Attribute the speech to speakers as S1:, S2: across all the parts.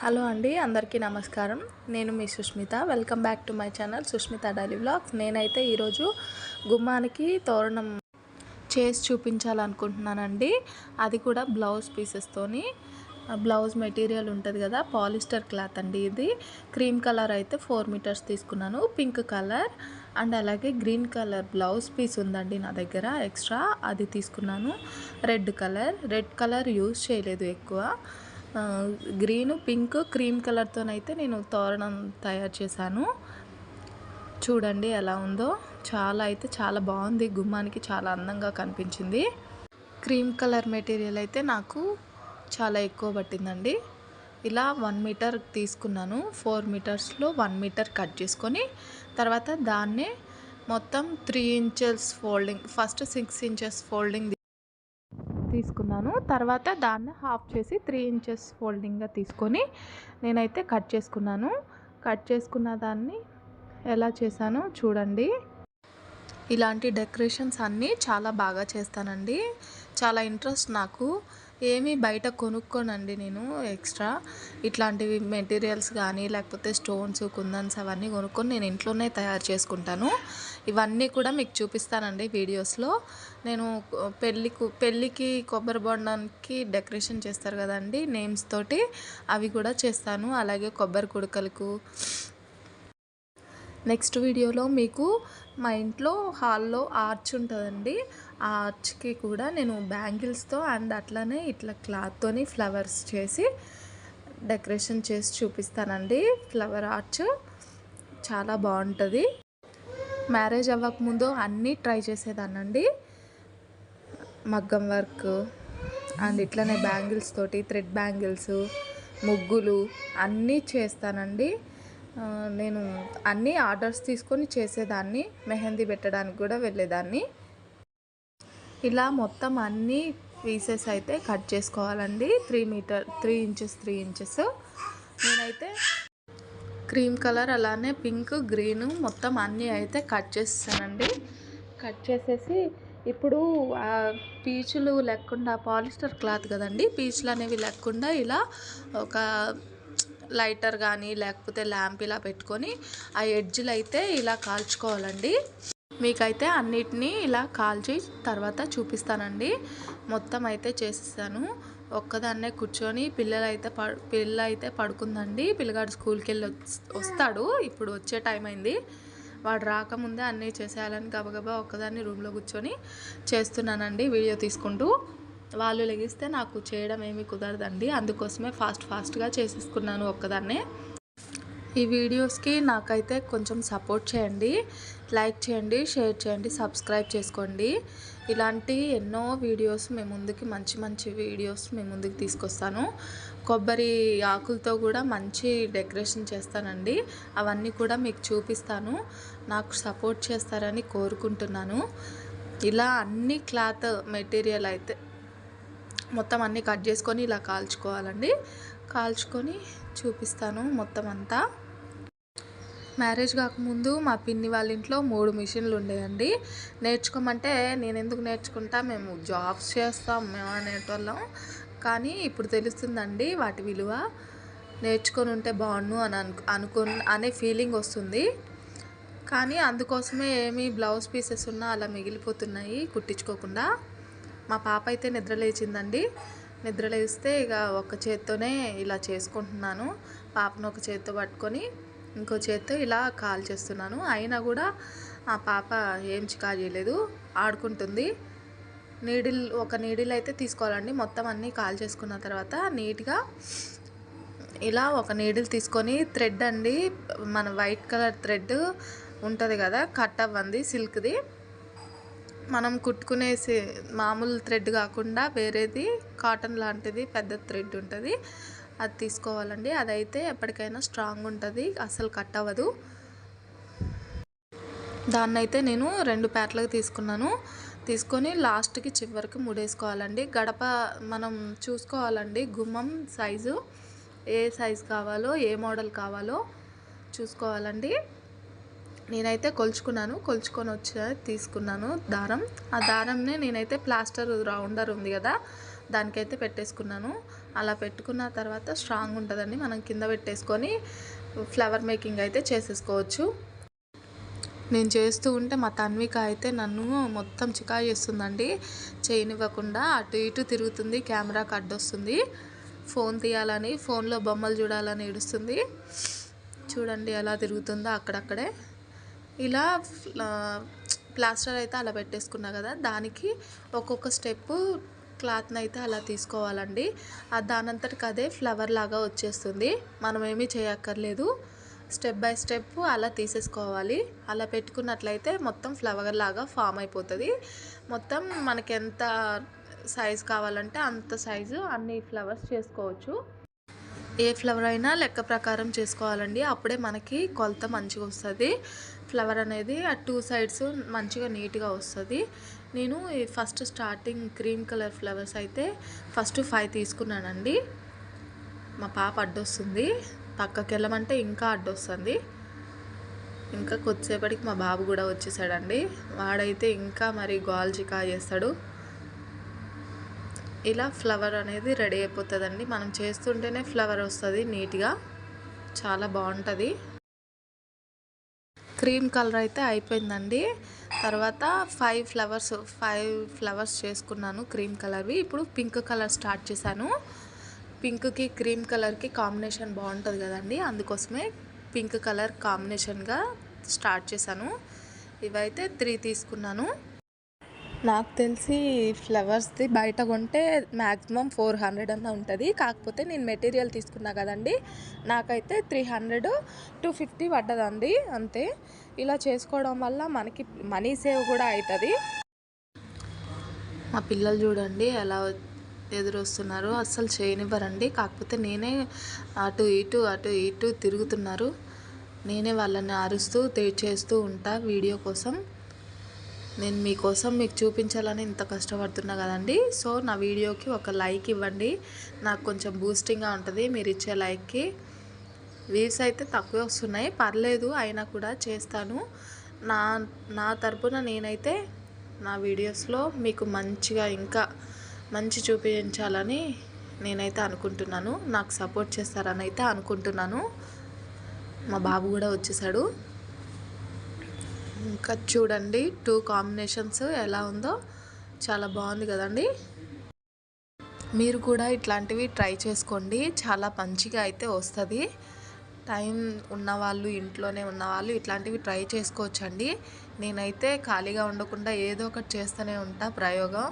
S1: Hello అండి అందరికీ నమస్కారం. నేను మీ Sushmitha. Welcome back to my channel Sushmitha daily blogs నేనైతే ఈరోజు గుమ్మానికి తోరణం చేసి చూపించాలనుకుంటున్నానండి. అది కూడా బ్లౌజ్ పీసెస్తోని బ్లౌజ్ మెటీరియల్ ఉంటుంది కదా పాలిస్టర్ క్లాత్ అండి ఇది. క్రీమ్ కలర్ అయితే ఫోర్ మీటర్స్ తీసుకున్నాను. పింక్ కలర్ అండ్ అలాగే గ్రీన్ కలర్ బ్లౌజ్ పీస్ ఉందండి నా దగ్గర ఎక్స్ట్రా. అది తీసుకున్నాను. Red colour. Red colour use చేయలేదు ఎక్కువ. గ్రీన్ పింక్ క్రీమ్ కలర్తోనైతే నేను తోరణం తయారు చేశాను. చూడండి ఎలా ఉందో. చాలా అయితే చాలా బాగుంది. గుమ్మానికి చాలా అందంగా కనిపించింది. క్రీమ్ కలర్ మెటీరియల్ అయితే నాకు చాలా ఎక్కువ పట్టిందండి. ఇలా వన్ మీటర్ తీసుకున్నాను. ఫోర్ మీటర్స్లో వన్ మీటర్ కట్ చేసుకొని తర్వాత దాన్నే మొత్తం three inches folding first six inches folding తీసుకున్నాను. తర్వాత దాన్ని హాఫ్ చేసి త్రీ ఇంచెస్ ఫోల్డింగ్గా తీసుకొని నేనైతే కట్ చేసుకున్నాను. కట్ చేసుకున్న దాన్ని ఎలా చేశానో చూడండి. ఇలాంటి డెకరేషన్స్ అన్నీ చాలా బాగా చేస్తానండి. చాలా ఇంట్రెస్ట్ నాకు. ఏమీ బయట కొనుక్కోనండి నేను ఎక్స్ట్రా. ఇట్లాంటివి మెటీరియల్స్ కానీ లేకపోతే స్టోన్స్ కుందన్స్ అవన్నీ కొనుక్కొని నేను ఇంట్లోనే తయారు చేసుకుంటాను. ఇవన్నీ కూడా మీకు చూపిస్తానండి వీడియోస్లో. నేను పెళ్ళికు పెళ్ళికి కొబ్బరి బొండానికి డెకరేషన్ చేస్తారు కదండి నేమ్స్ తోటి అవి కూడా చేస్తాను. అలాగే కొబ్బరి కుడకలకు. నెక్స్ట్ వీడియోలో మీకు మా ఇంట్లో హాల్లో ఆర్చ్ ఉంటుందండి. ఆ ఆర్చ్కి కూడా నేను బ్యాంగిల్స్తో అండ్ అట్లానే ఇట్లా క్లాత్తోని ఫ్లవర్స్ చేసి డెకరేషన్ చేసి చూపిస్తానండి. ఫ్లవర్ ఆర్చ్ చాలా బాగుంటుంది. మ్యారేజ్ అవ్వకముందు అన్నీ ట్రై చేసేదానండి మగ్గం వర్క్ అండ్ ఇట్లనే బ్యాంగిల్స్ తోటి థ్రెడ్ బ్యాంగిల్స్ ముగ్గులు అన్నీ చేస్తానండి. నేను అన్నీ ఆర్డర్స్ తీసుకొని చేసేదాన్ని. మెహందీ పెట్టడానికి కూడా వెళ్ళేదాన్ని. ఇలా మొత్తం అన్ని పీసెస్ అయితే కట్ చేసుకోవాలండి. Three metre three inches three inches. నేనైతే క్రీమ్ కలర్ అలానే పింక్ గ్రీన్ మొత్తం అన్నీ అయితే కట్ చేస్తానండి. కట్ చేసేసి ఇప్పుడు పీచులు లేకుండా పాలిస్టర్ క్లాత్ కదండి పీచులు అనేవి లేకుండా ఇలా ఒక లైటర్ కానీ లేకపోతే ల్యాంప్ ఇలా పెట్టుకొని ఆ ఎడ్జ్లు అయితే ఇలా కాల్చుకోవాలండి. మీకైతే అన్నిటినీ ఇలా కాల్చి తర్వాత చూపిస్తానండి. మొత్తం అయితే చేసేసాను. ఒక్కదాన్నే కూర్చొని పిల్లలైతే ప పిల్ల అయితే పడుకుందండి. పిల్లగాడు స్కూల్కి వెళ్ళి వస్తాడు. ఇప్పుడు వచ్చే టైం అయింది. వాడు రాకముందే అన్నీ చేసేయాలని గబగబా ఒక్కదాన్ని రూమ్లో కూర్చొని చేస్తున్నానండి వీడియో తీసుకుంటూ. వాళ్ళు లెగిస్తే నాకు చేయడం ఏమీ కుదరదండి. అందుకోసమే ఫాస్ట్ ఫాస్ట్గా చేసేసుకున్నాను ఒక్కదాన్నే. ఈ వీడియోస్కి నాకైతే కొంచెం సపోర్ట్ చేయండి లైక్ చేయండి షేర్ చేయండి సబ్స్క్రైబ్ చేసుకోండి. ఇలాంటి ఎన్నో వీడియోస్ మీ ముందుకి మంచి మంచి వీడియోస్ మీ ముందుకు తీసుకొస్తాను. కొబ్బరి ఆకులతో కూడా మంచి డెకరేషన్ చేస్తానండి. అవన్నీ కూడా మీకు చూపిస్తాను. నాకు సపోర్ట్ చేస్తారని కోరుకుంటున్నాను. ఇలా అన్ని క్లాత్ మెటీరియల్ అయితే మొత్తం అన్నీ కట్ చేసుకొని ఇలా కాల్చుకోవాలండి. కాల్చుకొని చూపిస్తాను మొత్తం అంతా. మ్యారేజ్ కాకముందు మా పిన్ని వాళ్ళ ఇంట్లో మూడు మిషన్లు ఉండేయండి. నేర్చుకోమంటే నేను ఎందుకు నేర్చుకుంటా? మేము జాబ్స్ చేస్తాం మేము అనేటోళ్ళం. కానీ ఇప్పుడు తెలుస్తుందండి వాటి విలువ. నేర్చుకొని ఉంటే బాగుండు అని అను అనుకు అనే ఫీలింగ్ వస్తుంది. కానీ అందుకోసమే ఏమి బ్లౌజ్ పీసెస్ ఉన్నా అలా మిగిలిపోతున్నాయి కుట్టించుకోకుండా. మా పాప అయితే నిద్ర లేచిందండి. నిద్ర లేస్తే ఇక ఒక చేత్తోనే ఇలా చేసుకుంటున్నాను. పాపను ఒక చేత్తో పట్టుకొని ఇంకో చేత్తో ఇలా కాల్ చేస్తున్నాను. అయినా కూడా ఆ పాప ఏం చికా చేయలేదు. ఆడుకుంటుంది. నీడిల్ ఒక నీడిల్ అయితే తీసుకోవాలండి. మొత్తం అన్నీ కాల్ చేసుకున్న తర్వాత నీట్గా ఇలా ఒక నీడిల్ తీసుకొని థ్రెడ్ అండి. మన వైట్ కలర్ థ్రెడ్ ఉంటుంది కదా కట్ అవ్వంది సిల్క్ది. మనం కుట్టుకునే మామూలు థ్రెడ్ కాకుండా వేరేది కాటన్ లాంటిది పెద్ద థ్రెడ్ ఉంటుంది. అది తీసుకోవాలండి. అదైతే ఎప్పటికైనా స్ట్రాంగ్ ఉంటుంది. అసలు కట్ అవ్వదు. దాన్ని అయితే నేను రెండు ప్యాట్లకు తీసుకున్నాను. తీసుకొని లాస్ట్కి చివరికి ముడేసుకోవాలండి. గడప మనం చూసుకోవాలండి. గుమ్మం సైజు ఏ సైజు కావాలో ఏ మోడల్ కావాలో చూసుకోవాలండి. నేనైతే కొలుచుకున్నాను. కొలుచుకొని వచ్చి తీసుకున్నాను దారం. ఆ దారంనే నేనైతే ప్లాస్టర్ రౌండర్ ఉంది కదా దానికైతే పెట్టేసుకున్నాను. అలా పెట్టుకున్న తర్వాత స్ట్రాంగ్ ఉంటుందండి. మనం కింద పెట్టేసుకొని ఫ్లవర్ మేకింగ్ అయితే చేసేసుకోవచ్చు. నేను చేస్తూ ఉంటే మా తన్విక అయితే నన్ను మొత్తం చికా చేస్తుందండి. చేయనివ్వకుండా అటు ఇటు తిరుగుతుంది కెమెరాకి అడ్డొస్తుంది. ఫోన్ తీయాలని ఫోన్లో బొమ్మలు చూడాలని ఏడుస్తుంది. చూడండి ఎలా తిరుగుతుందో అక్కడక్కడే. ఇలా ప్లాస్టర్ అయితే అలా పెట్టేసుకున్నా కదా దానికి ఒక్కొక్క స్టెప్పు క్లాత్ని అయితే అలా తీసుకోవాలండి. దానంతటికి అదే ఫ్లవర్ లాగా వచ్చేస్తుంది. మనం ఏమీ చేయక్కర్లేదు. స్టెప్ బై స్టెప్ అలా తీసేసుకోవాలి. అలా పెట్టుకున్నట్లయితే మొత్తం ఫ్లవర్ లాగా ఫామ్ అయిపోతుంది. మొత్తం మనకి ఎంత సైజ్ కావాలంటే అంత సైజు అన్ని ఫ్లవర్స్ చేసుకోవచ్చు. ఏ ఫ్లవర్ అయినా లెక్క ప్రకారం చేసుకోవాలండి. అప్పుడే మనకి కొలత మంచిగా వస్తుంది. ఫ్లవర్ అనేది ఆ టూ సైడ్స్ మంచిగా నీట్గా వస్తుంది. నేను first starting cream colour flowers అయితే ఫస్ట్ ఫైవ్ తీసుకున్నానండి. మా పాప అడ్డొస్తుంది. పక్కకి వెళ్ళమంటే ఇంకా అడ్డొస్తుంది. ఇంకా కొద్దిసేపటికి మా బాబు కూడా వచ్చేసాడండి. వాడైతే ఇంకా మరి గోల్ చేస్తాడు. ఇలా ఫ్లవర్ అనేది రెడీ అయిపోతుందండి. మనం చేస్తుంటేనే ఫ్లవర్ వస్తుంది నీట్గా. చాలా బాగుంటుంది క్రీమ్ కలర్ అయితే అయిపోయిందండి. తర్వాత ఫైవ్ ఫ్లవర్స్ ఫైవ్ ఫ్లవర్స్ చేసుకున్నాను క్రీమ్ కలర్వి ఇప్పుడు పింక్ కలర్ స్టార్ట్ చేశాను. పింక్కి క్రీమ్ కలర్కి కాంబినేషన్ బాగుంటుంది కదండి. అందుకోసమే పింక్ కలర్ కాంబినేషన్గా స్టార్ట్ చేశాను. ఇవైతే త్రీ తీసుకున్నాను. నాకు తెలిసి ఫ్లవర్స్ది బయట కొంటే మ్యాక్సిమం ఫోర్ హండ్రెడ్ అన్న ఉంటుంది. కాకపోతే నేను మెటీరియల్ తీసుకున్నా కదండి నాకైతే త్రీ హండ్రెడ్ టూ ఫిఫ్టీ పడ్డదండి అంతే. ఇలా చేసుకోవడం వల్ల మనకి మనీ సేవ్ కూడా అవుతుంది మా పిల్లలు చూడండి ఎలా ఎదురొస్తున్నారు. అస్సలు చేయనివ్వరండి. కాకపోతే నేనే అటు ఇటు అటు ఇటు తిరుగుతున్నారు. నేనే వాళ్ళని అరుస్తూ చేస్తూ ఉంటా వీడియో కోసం. నేను మీకోసం మీకు చూపించాలని ఇంత కష్టపడుతున్నా కదండి. సో నా వీడియోకి ఒక లైక్ ఇవ్వండి. నాకు కొంచెం బూస్టింగ్గా ఉంటుంది. మీరు ఇచ్చే లైక్కి వ్యూస్ అయితే తక్కువ వస్తున్నాయి. పర్లేదు అయినా కూడా చేస్తాను. నా నా తరపున నేనైతే నా వీడియోస్లో మీకు మంచిగా ఇంకా మంచి చూపించాలని నేనైతే అనుకుంటున్నాను. నాకు సపోర్ట్ చేస్తారని అయితే అనుకుంటున్నాను. మా బాబు కూడా వచ్చేసాడు. ఇంకా చూడండి టూ కాంబినేషన్స్ ఎలా ఉందో. చాలా బాగుంది కదండి. మీరు కూడా ఇట్లాంటివి ట్రై చేసుకోండి. చాలా మంచిగా అయితే వస్తుంది. టైం ఉన్నవాళ్ళు ఇంట్లోనే ఉన్నవాళ్ళు ఇట్లాంటివి ట్రై చేసుకోవచ్చండి. నేనైతే ఖాళీగా ఉండకుండా ఏదో ఒకటి చేస్తూనే ఉంటా ప్రయోగం.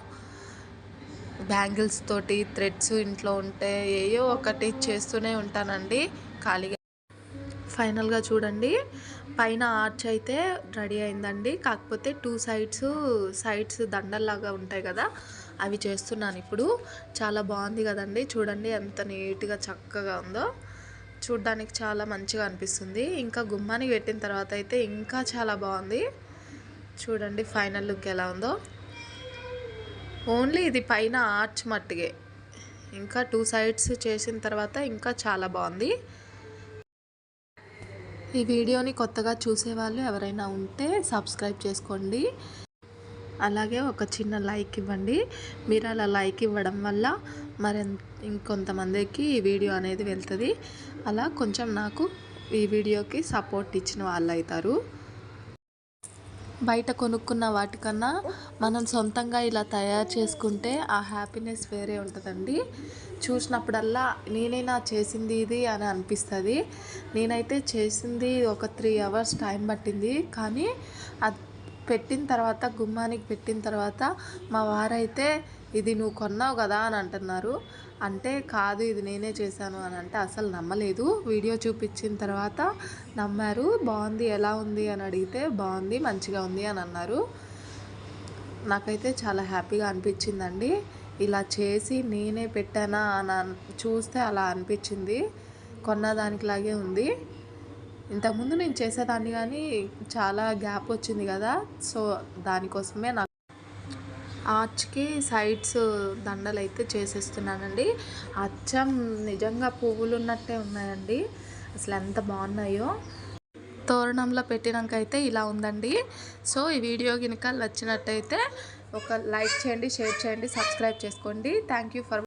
S1: బ్యాంగిల్స్ తోటి థ్రెడ్స్ ఇంట్లో ఉంటే ఏయో ఒకటి చేస్తూనే ఉంటానండి ఖాళీగా. ఫైనల్గా చూడండి. పైన ఆర్చ్ అయితే రెడీ అయిందండి. కాకపోతే టూ సైడ్స్ సైడ్స్ దండల్లాగా ఉంటాయి కదా అవి చేస్తున్నాను ఇప్పుడు. చాలా బాగుంది కదండి. చూడండి ఎంత నీట్గా చక్కగా ఉందో. చూడ్డానికి చాలా మంచిగా అనిపిస్తుంది. ఇంకా గుమ్మానికి పెట్టిన తర్వాత అయితే ఇంకా చాలా బాగుంది. చూడండి ఫైనల్ లుక్ ఎలా ఉందో. ఓన్లీ ఇది పైన ఆర్చ్ మట్టుగే ఇంకా టూ సైడ్స్ చేసిన తర్వాత ఇంకా చాలా బాగుంది. ఈ వీడియోని కొత్తగా చూసేవాళ్ళు ఎవరైనా ఉంటే సబ్స్క్రైబ్ చేసుకోండి. అలాగే ఒక చిన్న లైక్ ఇవ్వండి. మీరు అలా లైక్ ఇవ్వడం వల్ల మరి ఇంకొంతమందికి ఈ వీడియో అనేది వెళ్తుంది. అలా కొంచెం నాకు ఈ వీడియోకి సపోర్ట్ ఇచ్చిన వాళ్ళు అవుతారు బయట కొనుక్కున్న వాటికన్నా మనం సొంతంగా ఇలా తయారు చేసుకుంటే ఆ హ్యాపీనెస్ వేరే ఉంటుందండి. చూసినప్పుడల్లా నేనైనా చేసింది ఇది అని అనిపిస్తుంది. నేనైతే చేసింది ఒక త్రీ అవర్స్ టైం పట్టింది. కానీ అది పెట్టిన తర్వాత గుమ్మానికి పెట్టిన తర్వాత మా వారైతే ఇది నువ్వు కొన్నావు కదా అని అంటున్నారు. అంటే కాదు ఇది నేనే చేశాను అని అంటే అసలు నమ్మలేదు. వీడియో చూపించిన తర్వాత నమ్మారు. బాగుంది ఎలా ఉంది అని అడిగితే బాగుంది మంచిగా ఉంది అని అన్నారు. నాకైతే చాలా హ్యాపీగా అనిపించిందండి. ఇలా చేసి నేనే పెట్టానా అని చూస్తే అలా అనిపించింది. కొన్న దానికిలాగే ఉంది. ఇంతకుముందు నేను చేసేదాన్ని కానీ చాలా గ్యాప్ వచ్చింది కదా. సో దానికోసమే నాకు ఆర్చ్కి సైడ్స్ దండలు అయితే చేసేస్తున్నానండి. అచ్చం నిజంగా పువ్వులు ఉన్నట్టే ఉన్నాయండి. అసలు ఎంత బాగున్నాయో. తోరణంలో పెట్టినాక అయితే ఇలా ఉందండి. సో ఈ వీడియో కనుక నచ్చినట్టయితే ఒక లైక్ చేయండి షేర్ చేయండి సబ్స్క్రైబ్ చేసుకోండి. Thank you for